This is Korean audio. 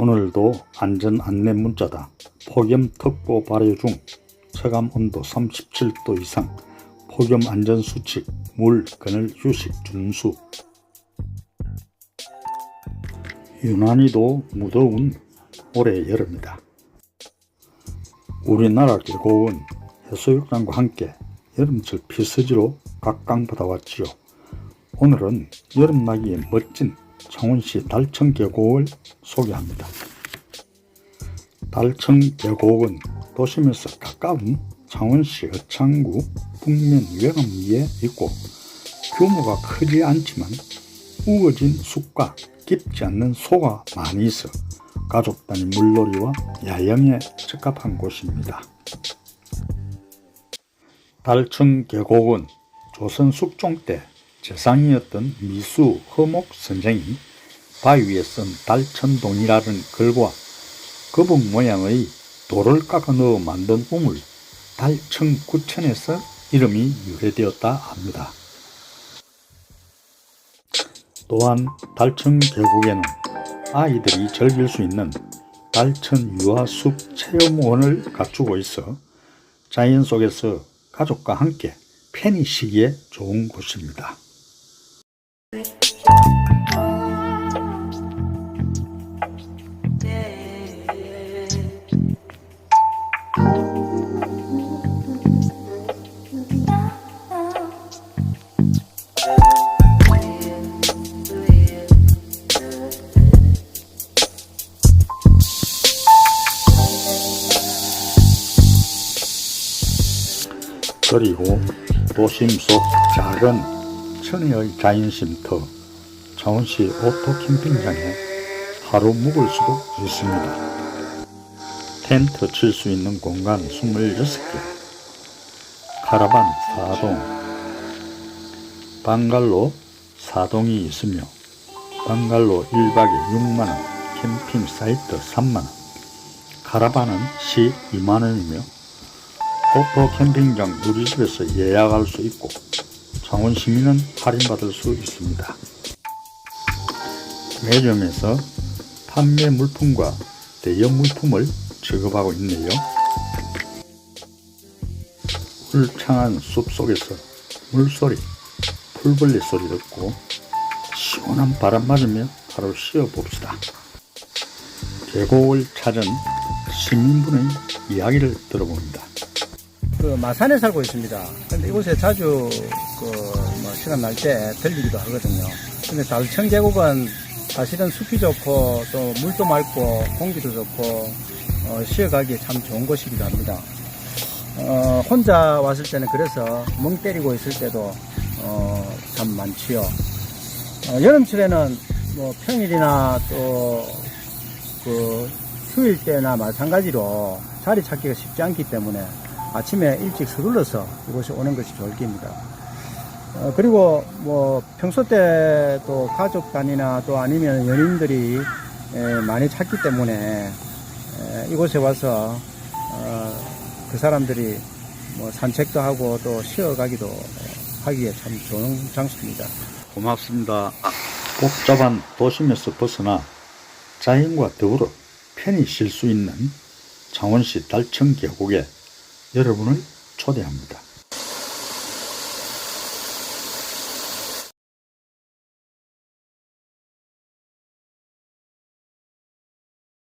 오늘도 안전 안내 문자다. 폭염 특보 발효 중 체감 온도 37도 이상 폭염 안전 수칙 물, 그늘, 휴식 준수 유난히도 무더운 올해 여름이다. 우리나라 계곡은 해수욕장과 함께 여름철 피서지로 각광받아왔지요. 오늘은 여름나기에 멋진 창원시 달청 계곡을 소개합니다. 달청 계곡은 도심에서 가까운 창원시 어창구 북면 외곽리에 있고 규모가 크지 않지만 우거진 숲과 깊지 않는 소가 많이 있어 가족 단위 물놀이와 야영에 적합한 곳입니다. 달청 계곡은 조선 숙종 때 재상이었던 미수 허목 선생이 바위 위에 쓴 달천동이라는 글과 거북 모양의 돌을 깎아 넣어 만든 우물 달청구천에서 이름이 유래되었다 합니다. 또한 달청 계곡에는 아이들이 즐길 수 있는 달천 유아숲 체험원을 갖추고 있어 자연 속에서 가족과 함께 편히 쉬기에 좋은 곳입니다. 그리고 도심 속 작은 천혜의 자연쉼터 창원시 오토 캠핑장에 하루 묵을 수도 있습니다. 텐트 칠 수 있는 공간 26개, 카라반 4동, 방갈로 4동이 있으며 방갈로 1박에 6만원, 캠핑 사이트 3만원, 카라반은 시 2만원이며 오토 캠핑장 누리집에서 예약할 수 있고 창원 시민은 할인받을 수 있습니다. 매점에서 판매 물품과 대여 물품을 취급하고 있네요. 울창한 숲속에서 물소리, 풀벌레 소리 듣고 시원한 바람 맞으며 하루 쉬어봅시다. 계곡을 찾은 시민분의 이야기를 들어봅니다. 그 마산에 살고 있습니다. 근데 이곳에 자주 그뭐 시간 날 때 들리기도 하거든요. 근데 달청 계곡은 사실은 숲이 좋고 또 물도 맑고 공기도 좋고 어, 쉬어가기에 참 좋은 곳이기도 합니다. 어, 혼자 왔을 때는 그래서 멍 때리고 있을 때도 어, 참 많지요. 어, 여름철에는 뭐 평일이나 또그 휴일 때나 마찬가지로 자리 찾기가 쉽지 않기 때문에 아침에 일찍 서둘러서 이곳에 오는 것이 좋을 겁니다. 어, 그리고 뭐 평소 때 또 가족 단위나 또 아니면 연인들이 에, 많이 찾기 때문에 에, 이곳에 와서 어, 그 사람들이 뭐 산책도 하고 또 쉬어가기도 하기에 참 좋은 장소입니다. 고맙습니다. 복잡한 도심에서 벗어나 자연과 더불어 편히 쉴 수 있는 창원시 달청 계곡에 여러분을 초대합니다.